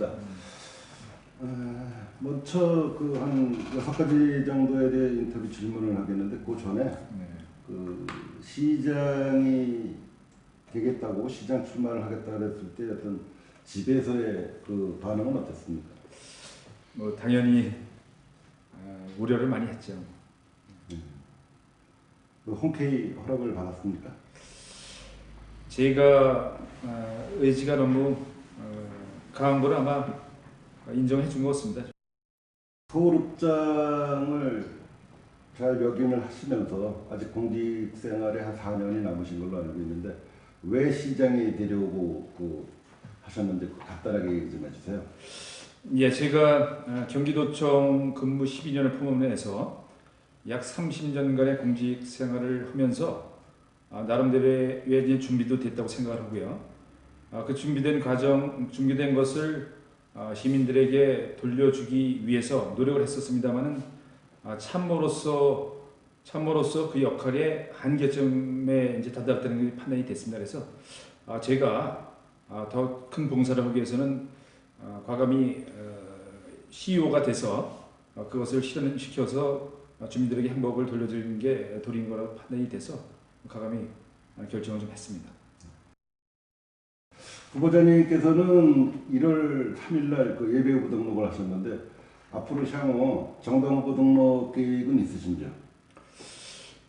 27세 이은식입니다. 어, 먼저 그 한 여섯 가지 정도에 대해 인터뷰 질문을 하겠는데 그 전에 네. 그 시장이 되겠다고 시장 출마를 하겠다 그랬을 때 어떤 집에서의 그 반응은 어땠습니까? 뭐 당연히 어, 우려를 많이 했죠. 그 흔쾌히 허락을 받았습니까? 제가 어, 의지가 너무 어, 걸 아마 인정해 준 것 같습니다. 서울읍장을 잘 역임을 하시면서 아직 공직 생활에 한 4년이 남으신 걸로 알고 있는데 왜 시장에 데려오고 그 하셨는지 그 간단하게 얘기 좀 해주세요. 예, 제가 어, 경기도청 근무 12년을 포함해서 약 30년간의 공직 생활을 하면서 아, 나름대로의 준비도 됐다고 생각을 하고요. 아, 그 준비된 과정, 준비된 것을 아, 시민들에게 돌려주기 위해서 노력을 했었습니다만은 아, 참모로서 참모로서 그 역할의 한계점에 이제 다다랐다는 게 판단이 됐습니다. 그래서 아, 제가 아, 더큰 봉사를 하기 위해서는 아, 과감히 어, CEO가 돼서 어, 그것을 실현시켜서 어, 주민들에게 행복을 돌려드리는 게 도리인 거라고 판단이 돼서 과감히 어, 결정을 좀 했습니다. 후보자님께서는 1월 3일날 그 예배 후보 등록을 하셨는데 앞으로 향후 정당 후보 등록 계획은 있으신지요?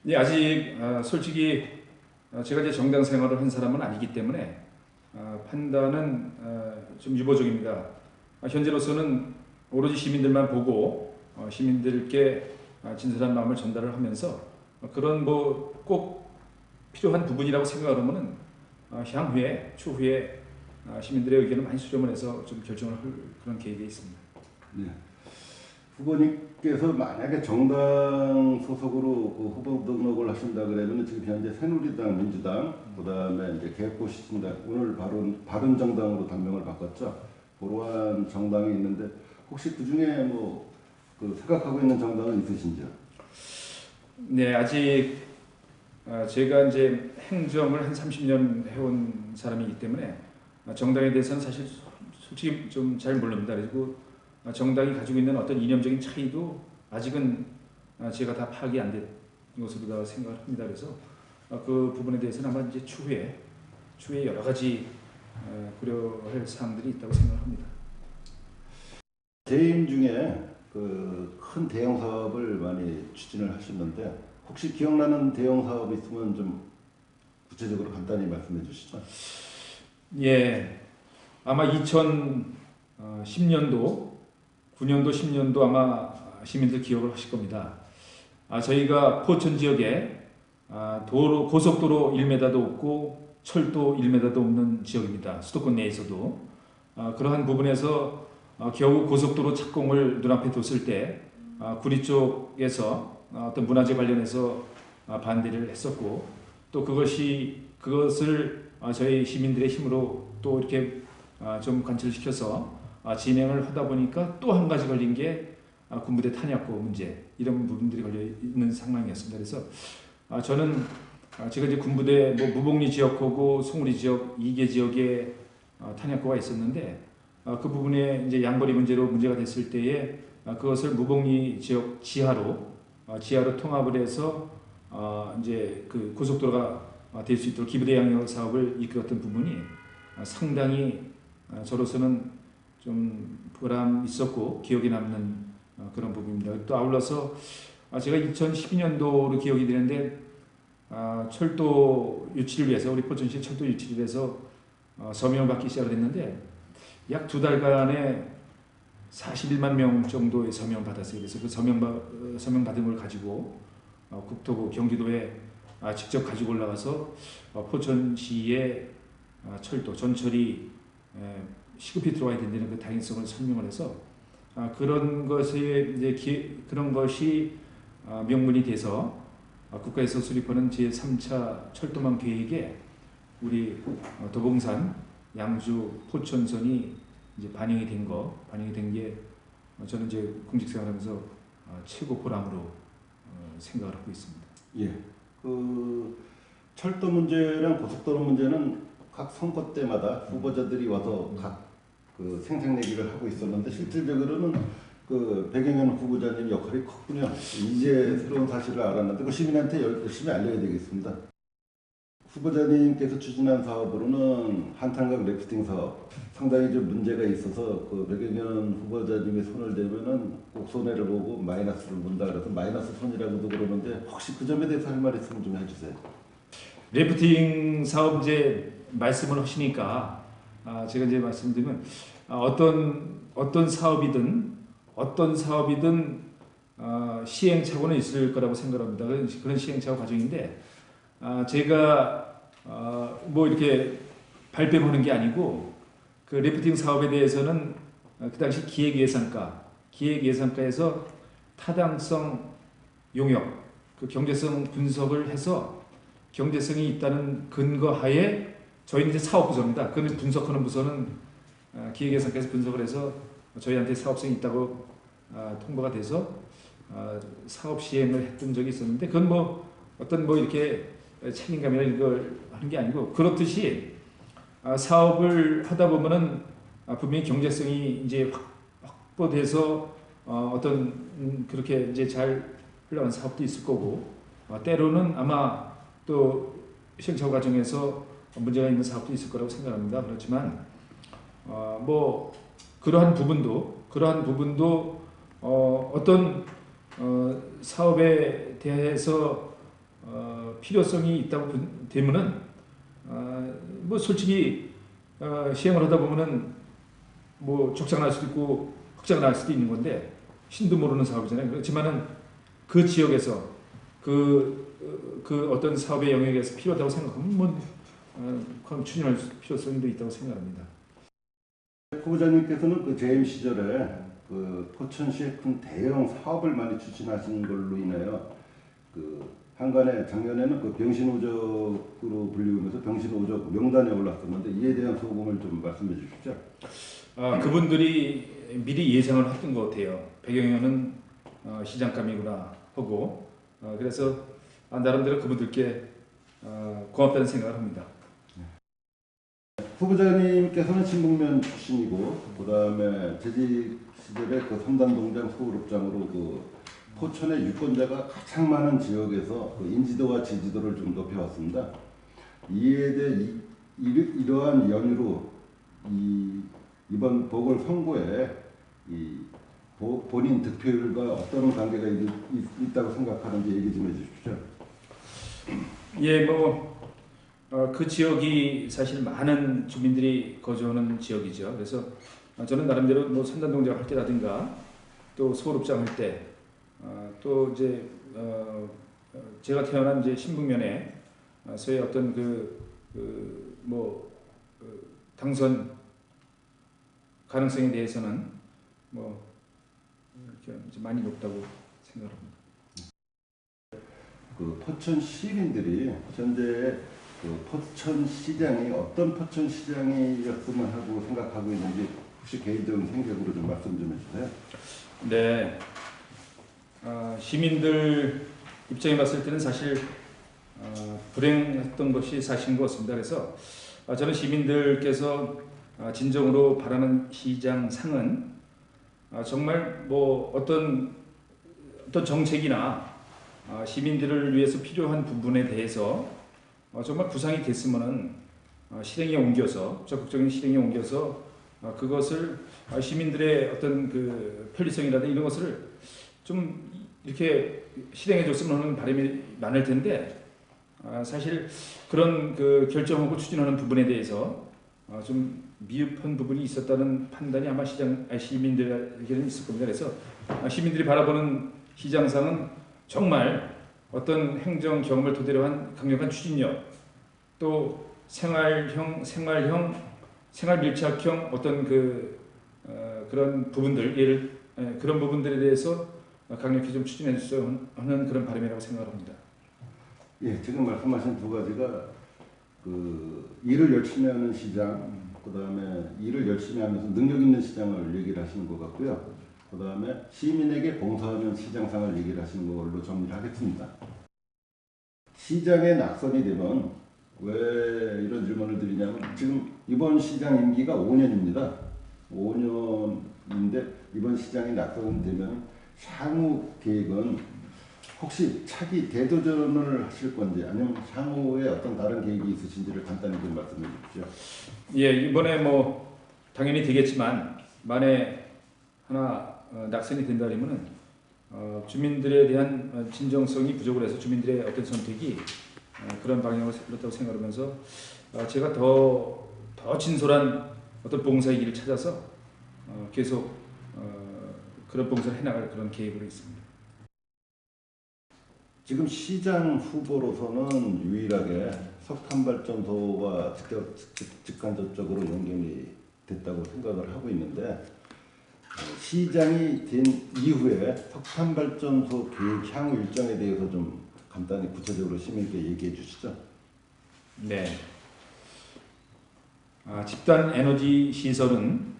예, 아직 아, 솔직히 아, 제가 이제 정당 생활을 한 사람은 아니기 때문에 아, 판단은 아, 좀 유보적입니다. 아, 현재로서는 오로지 시민들만 보고 어, 시민들께 아, 진솔한 마음을 전달을 하면서 어, 그런 뭐 꼭 필요한 부분이라고 생각하면은 아, 향후에 추후에 아, 시민들의 의견을 많이 수렴을 해서 좀 결정을 할 그런 계획이 있습니다. 네. 후보님께서 만약에 정당 소속으로 그 후보 등록을 하신다 그러면 지금 현재 새누리당, 민주당, 그다음에 이제 개혁보시신당 오늘 바른 바른 정당으로 단명을 바꿨죠. 그러한 정당이 있는데 혹시 그 중에 뭐 그 생각하고 있는 정당은 있으신지요? 네, 아직 아, 제가 이제 행정을 한 30년 해온 사람이기 때문에 아, 정당에 대해서는 사실 솔직히 좀 잘 모릅니다. 그리고 아, 정당이 가지고 있는 어떤 이념적인 차이도 아직은 아, 제가 다 파악이 안 된 것으로 생각을 합니다. 그래서 아, 그 부분에 대해서는 아마 이제 추후에 추후에 여러 가지 아, 고려할 사항들이 있다고 생각합니다. 재임 중에 그 큰 대형 사업을 많이 추진을 하셨는데 혹시 기억나는 대형 사업 있으면 좀 구체적으로 간단히 말씀해 주시죠. 예, 아마 2010년도, 9년도, 10년도 아마 시민들 기억을 하실 겁니다. 아, 저희가 포천 지역에 아, 도로, 고속도로 1m도 없고 철도 1m도 없는 지역입니다. 수도권 내에서도. 아, 그러한 부분에서 아, 겨우 고속도로 착공을 눈앞에 뒀을 때 아, 구리 쪽에서 아, 어떤 문화재 관련해서 아, 반대를 했었고 또 그것이 그것을 아, 저희 시민들의 힘으로 또 이렇게 아, 좀 관철시켜서 아, 진행을 하다 보니까 또 한 가지 걸린 게 아, 군부대 탄약고 문제 이런 부분들이 걸려 있는 상황이었습니다. 그래서 아, 저는 아, 제가 이제 군부대 뭐 무복리 지역하고 송우리 지역 이개 지역에 아, 탄약고가 있었는데 아, 그 부분에 이제 양거리 문제로 문제가 됐을 때에 아, 그것을 무복리 지역 지하로 아, 지하로 통합을 해서 아, 이제 그 고속도로가 될 수 있도록 기부대 양력 사업을 이끌었던 부분이 아, 상당히 아, 저로서는 좀 보람 있었고 기억에 남는 어, 그런 부분입니다. 또 아울러서 아, 제가 2012년도로 기억이 되는데 아, 철도 유치를 위해서 우리 포천시 철도 유치를 위해서 어, 서명을 받기 시작을 했는데 약 두 달간에 41만 명 정도의 서명 받았어요. 그래서 그 서명 받 어, 받은 걸 가지고 어, 국토부 경기도에 아, 직접 가지고 올라가서 어, 포천시의 아, 철도 전철이 에, 시급히 들어와야 된다는 그 당위성을 설명을 해서 아, 그런 것에 이제 기, 그런 것이 아, 명분이 돼서 아, 국가에서 수립하는 제 3차 철도망 계획에 우리 어, 도봉산, 양주, 포천선이 이제 반영이 된 거, 반영이 된게 어, 저는 이제 공직생활하면서 어, 최고 보람으로 어, 생각을 하고 있습니다. 예. 그 철도 문제랑 고속도로 문제는 각 선거 때마다 후보자들이 와서 각 그 생생 내기를 하고 있었는데 실질적으로는 그 백영현 후보자님 역할이 컸군요. 이제 새로운 사실을 알았는데 그 시민한테 열- 열심히 알려야 되겠습니다. 후보자님께서 추진한 사업으로는 한탄각 래프팅 사업 상당히 좀 문제가 있어서 그 백영현 후보자님이 손을 대면은 꼭 손해를 보고 마이너스를 본다 그래서 마이너스 손이라고도 그러는데 혹시 그 점에 대해서 할 말 있으면 좀 해주세요. 래프팅 사업 이제 말씀을 하시니까 아, 제가 이제 말씀드리면 아, 어떤 어떤 사업이든 어떤 사업이든 아, 시행착오는 있을 거라고 생각합니다. 그런 시행착오 과정인데 아, 제가 아, 뭐 이렇게 발뺌하는 게 아니고 그 래프팅 사업에 대해서는 아, 그 당시 기획예산가 기획예산가에서 타당성 용역 그 경제성 분석을 해서 경제성이 있다는 근거 하에 저희는 이제 사업 부서입니다. 그 분석하는 부서는 아, 기획예산께서 분석을 해서 저희한테 사업성이 있다고 아, 통보가 돼서 아, 사업 시행을 했던 적이 있었는데 그건 뭐 어떤 뭐 이렇게 책임감이나 이걸 하는 게 아니고 그렇듯이 아, 사업을 하다 보면은 아, 분명히 경제성이 이제 확- 확보돼서 어, 어떤 음, 그렇게 이제 잘 흘러가는 사업도 있을 거고 어, 때로는 아마 또 시행착오 과정에서 문제가 있는 사업도 있을 거라고 생각합니다. 그렇지만 어, 뭐 그러한 부분도 그러한 부분도 어, 어떤 어, 사업에 대해서 어, 필요성이 있다고 본- 되면은 어, 뭐 솔직히 어, 시행을 하다 보면은 뭐 적자가 날 수도 있고 흑자가 날 수도 있는 건데 신도 모르는 사업이잖아요. 그렇지만은 그 지역에서 그, 어, 그 어떤 사업의 영역에서 필요하다고 생각하면 뭐 어, 그럼 추진할 필요성도 있다고 생각합니다. 후보자님께서는 그 재임 시절에 그 포천시의 큰 대형 사업을 많이 추진하신 걸로 인하여 그 한간에 작년에는 그 병신오적으로 불리우면서 병신오적 명단에 올랐었는데 이에 대한 소감을 좀 말씀해 주십시오. 아, 그분들이 미리 예상을 했던 것 같아요. 배경에는 어, 시장감이구나 하고 어, 그래서 아, 나름대로 그분들께 어, 고맙다는 생각을 합니다. 후보자님께서는 신북면 출신이고 그 다음에 재직 시절에 그 삼단동장 서울읍장으로 그 포천의 유권자가 가장 많은 지역에서 그 인지도와 지지도를 좀 높여왔습니다. 이에 대해 이, 이러한 연유로 이 이번 보궐 선거에 이 보- 본인 득표율과 어떤 관계가 있, 있, 다고 생각하는지 얘기 좀 해주십시오. 예, 뭐그 지역이 사실 많은 주민들이 거주하는 지역이죠. 그래서 어, 저는 나름대로 뭐 산단동작 할 때라든가 또 서울읍장 할 때, 어, 또 이제 어, 어, 제가 태어난 이제 신북면에 어, 소위 어떤 그, 그뭐 당선 가능성에 대해서는 뭐 이렇게 많이 높다고 생각합니다. 그 포천 시민들이 현재 그 포천 시장이 어떤 포천 시장이었으면 하고 생각하고 있는지 혹시 개인적인 생각으로 좀 말씀 좀 해주세요. 네. 아, 시민들 입장에 봤을 때는 사실 아, 불행했던 것이 사실인 것 같습니다. 그래서 아, 저는 시민들께서 아, 진정으로 바라는 시장상은 아, 정말 뭐 어떤 어떤 정책이나 아, 시민들을 위해서 필요한 부분에 대해서 어, 정말 구상이 됐으면은 어, 실행에 옮겨서 적극적인 실행에 옮겨서 어, 그것을 아, 시민들의 어떤 그 편리성이라든지 이런 것을 좀 이렇게 실행해 줬으면 하는 바람이 많을 텐데 아, 사실 그런 그 결정하고 추진하는 부분에 대해서 아, 좀 미흡한 부분이 있었다는 판단이 아마 시장 아, 시민들에게는 있을 겁니다. 그래서 아, 시민들이 바라보는 시장상은 정말 어떤 행정 경험을 토대로 한 강력한 추진력 또 생활형 생활형 생활 밀착형 어떤 그 어, 그런 부분들 예를 예, 그런 부분들에 대해서 강력히 좀 추진해 주셔야 하는 그런 바람이라고 생각합니다. 예, 지금 말씀하신 두 가지가 그 일을 열심히 하는 시장, 그 다음에 일을 열심히 하면서 능력 있는 시장을 얘기를 하시는 것 같고요. 그 다음에 시민에게 봉사하는 시장상을 얘기를 하시는 걸로 정리를 하겠습니다. 시장에 낙선이 되면 왜 이런 질문을 드리냐면 지금 이번 시장 임기가 5년입니다. 5년인데 이번 시장이 낙선되면 향후 계획은 혹시 차기 대도전을 하실 건지 아니면 향후에 어떤 다른 계획이 있으신지를 간단히 좀 말씀해 주십시오. 예, 이번에 뭐 당연히 되겠지만 만에 하나 어, 낙선이 된다면은 어, 주민들에 대한 어, 진정성이 부족을 해서 주민들의 어떤 선택이 어, 그런 방향으로 그렇다고 생각하면서 어, 제가 더, 더 진솔한 어떤 봉사의 길을 찾아서 어, 계속 어, 그런 봉사를 해나갈 그런 계획으로 있습니다. 지금 시장 후보로서는 유일하게 석탄 발전소와 직접 직- 직간접적으로 연결이 됐다고 생각을 하고 있는데 어, 시장이 된 이후에 석탄 발전소 계획 향후 일정에 대해서 좀 간단히 구체적으로 시민께 얘기해 주시죠. 네. 아, 집단 에너지 시설은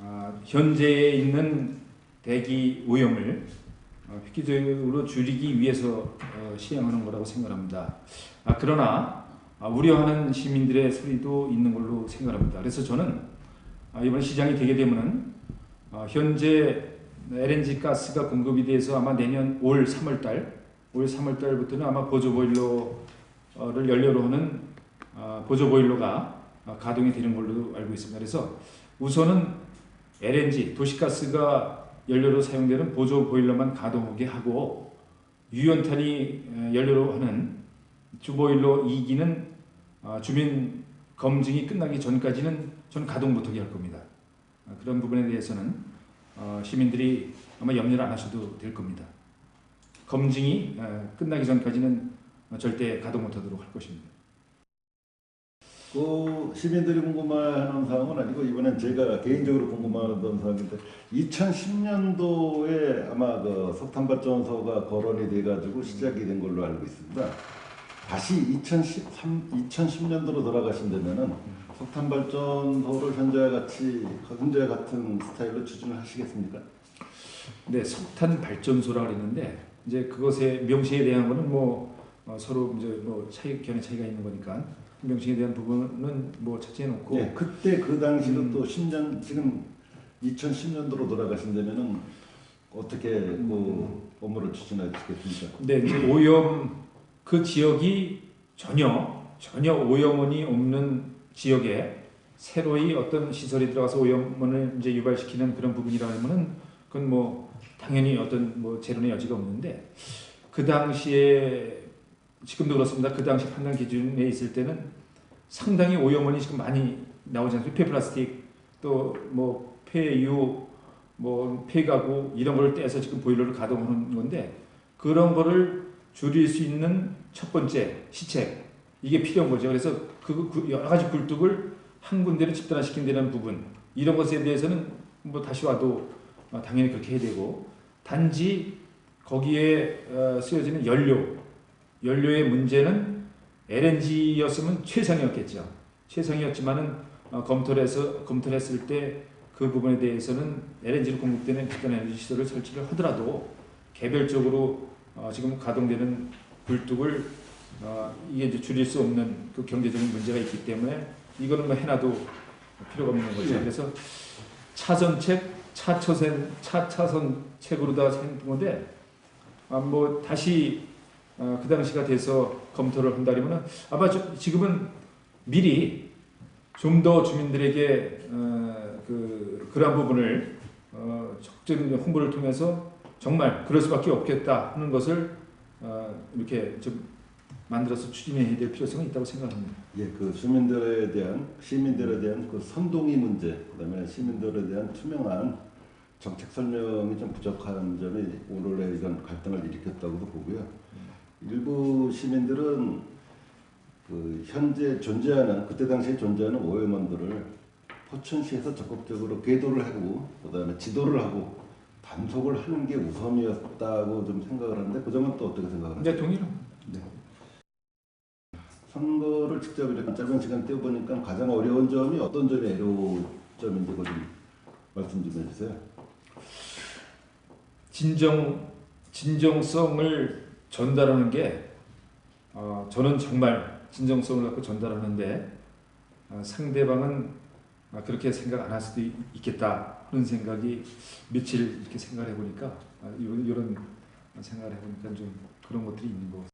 아, 현재에 있는 대기 오염을 어, 획기적으로 줄이기 위해서 어, 시행하는 거라고 생각합니다. 아, 그러나 아, 우려하는 시민들의 소리도 있는 걸로 생각합니다. 그래서 저는 아, 이번 시장이 되게 되면은 아, 현재 LNG 가스가 공급이 돼서 아마 내년 올 3월달, 올 3월달부터는 아마 보조 보일러를 연료로 하는 아, 보조 보일러가 아, 가동이 되는 걸로 알고 있습니다. 그래서 우선은 LNG 도시가스가 연료로 사용되는 보조 보일러만 가동하게 하고 유연탄이 에, 연료로 하는 주보일러 2기는 아, 주민 검증이 끝나기 전까지는 저는 가동 못하게 할 겁니다. 아, 그런 부분에 대해서는 어, 시민들이 아마 염려를 안 하셔도 될 겁니다. 검증이 에, 끝나기 전까지는 절대 가동 못하도록 할 것입니다. 그 시민들이 궁금해하는 사항은 아니고 이번엔 제가 개인적으로 궁금하던 사항인데 2010년도에 아마 그 석탄 발전소가 거론이 돼가지고 시작이 된 걸로 알고 있습니다. 다시 2013, 2010년도로 돌아가신다면은 석탄 발전소를 현재와 같이 현재 같은 스타일로 추진을 하시겠습니까? 네, 석탄 발전소라 그랬는데 이제 그것의 명칭에 대한 거는 뭐 어, 서로 이제 뭐 차이 견해 차이가 있는 거니까 명칭에 대한 부분은 뭐 차치해 놓고 네, 그때 그 당시로 음. 또 10년 지금 2010년도로 돌아가신다면은 어떻게 그 업무를 추진하시겠습니까? 근데 이제 오염 그 지역이 전혀 전혀 오염원이 없는 지역에 새로이 어떤 시설이 들어가서 오염원을 이제 유발시키는 그런 부분이라면은 그건 뭐 당연히 어떤 뭐 재론의 여지가 없는데 그 당시에 지금도 그렇습니다. 그 당시 판단 기준에 있을 때는 상당히 오염원이 지금 많이 나오지 않습니까? 폐플라스틱 또 뭐 폐유 뭐 폐가구 이런 걸 떼서 지금 보일러를 가동하는 건데 그런 거를 줄일 수 있는 첫 번째 시책 이게 필요한 거죠. 그래서 그, 그 여러 가지 굴뚝을 한 군데로 집단화시킨다는 부분 이런 것에 대해서는 뭐 다시 와도 어, 당연히 그렇게 해야 되고 단지 거기에 어, 쓰여지는 연료 연료의 문제는 LNG였으면 최상이었겠죠. 최상이었지만은 어, 검토를 해서 검토를 했을 때 그 부분에 대해서는 LNG로 공급되는 집단 에너지 시설을 설치를 하더라도 개별적으로 어, 지금 가동되는 굴뚝을 어, 이게 이제 줄일 수 없는 그 경제적인 문제가 있기 때문에 이거는 뭐 해놔도 필요가 없는 거죠. 예. 그래서 차선책, 차차선, 차차선책으로 다 생긴 건데 아, 뭐 다시 어, 그 당시가 돼서 검토를 한다면 아마 저- 지금은 미리 좀 더 주민들에게 어, 그 그러한 부분을 어, 적극적인 홍보를 통해서 정말 그럴 수밖에 없겠다 하는 것을 어, 이렇게 좀 만들어서 추진해야 될 필요성이 있다고 생각합니다. 예, 그 주민들에 대한 시민들에 대한 그 선동의 문제, 그다음에 시민들에 대한 투명한 정책 설명이 좀 부족한 점이 오늘의 이런 갈등을 일으켰다고도 보고요. 일부 시민들은 그 현재 존재하는 그때 당시에 존재하는 오염원들을 포천시에서 적극적으로 궤도를 하고 그다음에 지도를 하고 단속을 하는 게 우선이었다고 좀 생각을 하는데 그 점은 또 어떻게 생각을 하세요? 네, 동의합니다. 네. 선거를 직접 이렇게 짧은 시간 떼어보니까 가장 어려운 점이 어떤 점이 어려운 점인지 그거 좀 말씀 좀 해주세요. 진정 진정성을 전달하는 게 어, 저는 정말 진정성을 갖고 전달하는데 어, 상대방은 아, 그렇게 생각 안 할 수도 있- 있겠다 그런 생각이 며칠 이렇게 생각을 해보니까 아, 이런, 이런 생각을 해보니까 좀 그런 것들이 있는 것 같습니다.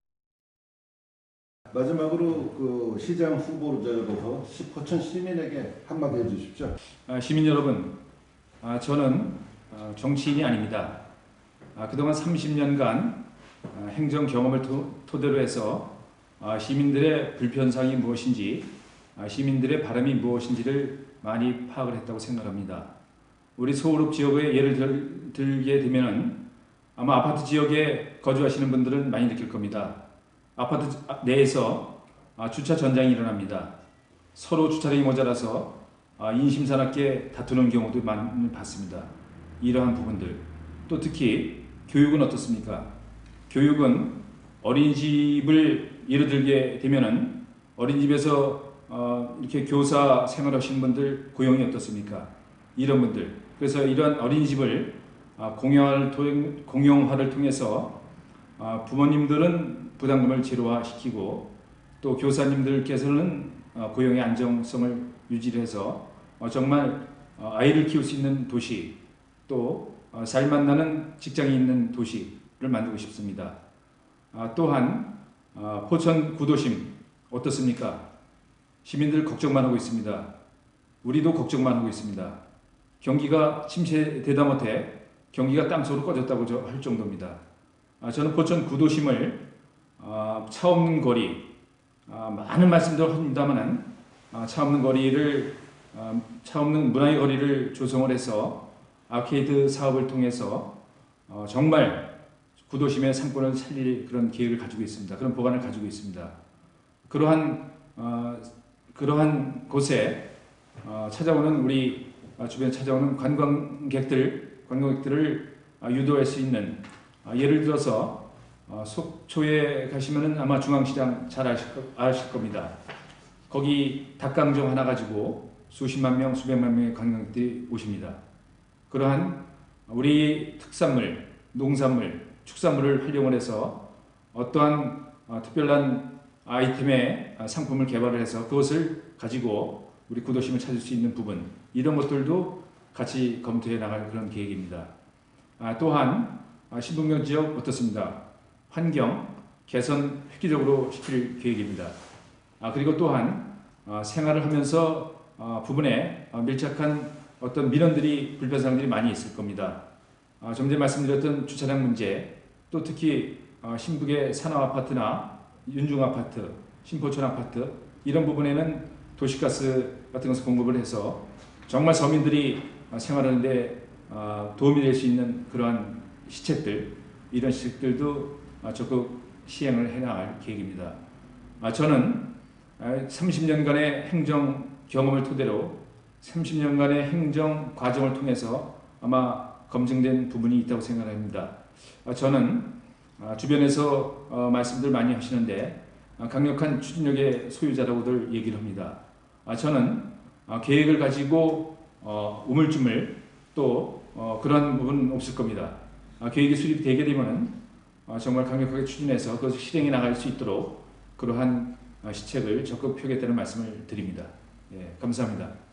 마지막으로 그 시장 후보자로서 시- 포천 시민에게 한마디 해주십시오. 아, 시민 여러분, 아, 저는 아, 정치인이 아닙니다. 아, 그동안 30년간 아, 행정 경험을 토, 토대로 해서 아, 시민들의 불편사항이 무엇인지, 아, 시민들의 바람이 무엇인지를 많이 파악을 했다고 생각합니다. 우리 소울읍 지역의 예를 들, 들게 되면은 아마 아파트 지역에 거주하시는 분들은 많이 느낄 겁니다. 아파트 내에서 아, 주차 전장이 일어납니다. 서로 주차량이 모자라서 아, 인심사납게 다투는 경우도 많이 봤습니다. 이러한 부분들. 또 특히 교육은 어떻습니까? 교육은 어린이집을 예를 들게 되면은 어린이집에서 어, 이렇게 교사 생활하시는 분들 고용이 어떻습니까? 이런 분들. 그래서 이러한 어린이집을 아, 공영화를 통해서 아, 부모님들은 부담금을 제로화시키고 또 교사님들께서는 어, 고용의 안정성을 유지해서 어, 정말 어, 아이를 키울 수 있는 도시 또 어, 잘 만나는 직장이 있는 도시를 만들고 싶습니다. 아, 또한 어, 포천 구도심 어떻습니까? 시민들 걱정만 하고 있습니다. 우리도 걱정만 하고 있습니다. 경기가 침체되다 못해 경기가 땅속으로 꺼졌다고 저- 할 정도입니다. 아, 저는 포천 구도심을 아, 차 없는 거리 아, 많은 말씀들을 합니다만은 아, 차 없는 거리를 아, 차 없는 문화의 거리를 조성을 해서 아케이드 사업을 통해서 어, 정말 구도심의 상권을 살릴 그런 계획을 가지고 있습니다. 그런 보관을 가지고 있습니다. 그러한 어, 그러한 곳에 어, 찾아오는 우리 어, 주변에 찾아오는 관광객들 관광객들을 아, 유도할 수 있는 아, 예를 들어서 어, 속초에 가시면은 아마 중앙시장 잘 아실, 거- 아실 겁니다. 거기 닭강정 하나 가지고 수십만 명, 수백만 명의 관광객들이 오십니다. 그러한 우리 특산물, 농산물, 축산물을 활용을 해서 어떠한 어, 특별한 아이템의 아, 상품을 개발을 해서 그것을 가지고 우리 구도심을 찾을 수 있는 부분 이런 것들도 같이 검토해 나갈 그런 계획입니다. 아, 또한 아, 신동경 지역 어떻습니다? 환경 개선 획기적으로 시킬 계획입니다. 아, 그리고 또한 아, 생활을 하면서 아, 부분에 아, 밀착한 어떤 민원들이 불편사항들이 많이 있을 겁니다. 아, 좀 전에 말씀드렸던 주차장 문제, 또 특히 아, 신북의 산업 아파트나 윤중 아파트, 신포천 아파트 이런 부분에는 도시가스 같은 것을 공급을 해서 정말 서민들이 아, 생활하는데 아, 도움이 될 수 있는 그러한 시책들 이런 시책들도 아, 적극 시행을 해나갈 계획입니다. 아, 저는 30년간의 행정 경험을 토대로 30년간의 행정 과정을 통해서 아마 검증된 부분이 있다고 생각합니다. 아, 저는 아, 주변에서 어, 말씀들 많이 하시는데 아, 강력한 추진력의 소유자라고들 얘기를 합니다. 아, 저는 아, 계획을 가지고 어, 우물쭈물 또 어, 그런 부분은 없을 겁니다. 아, 계획이 수립되게 되면은 아, 정말 강력하게 추진해서 그것을 실행해 나갈 수 있도록 그러한 아, 시책을 적극 펴겠다는 말씀을 드립니다. 예, 감사합니다.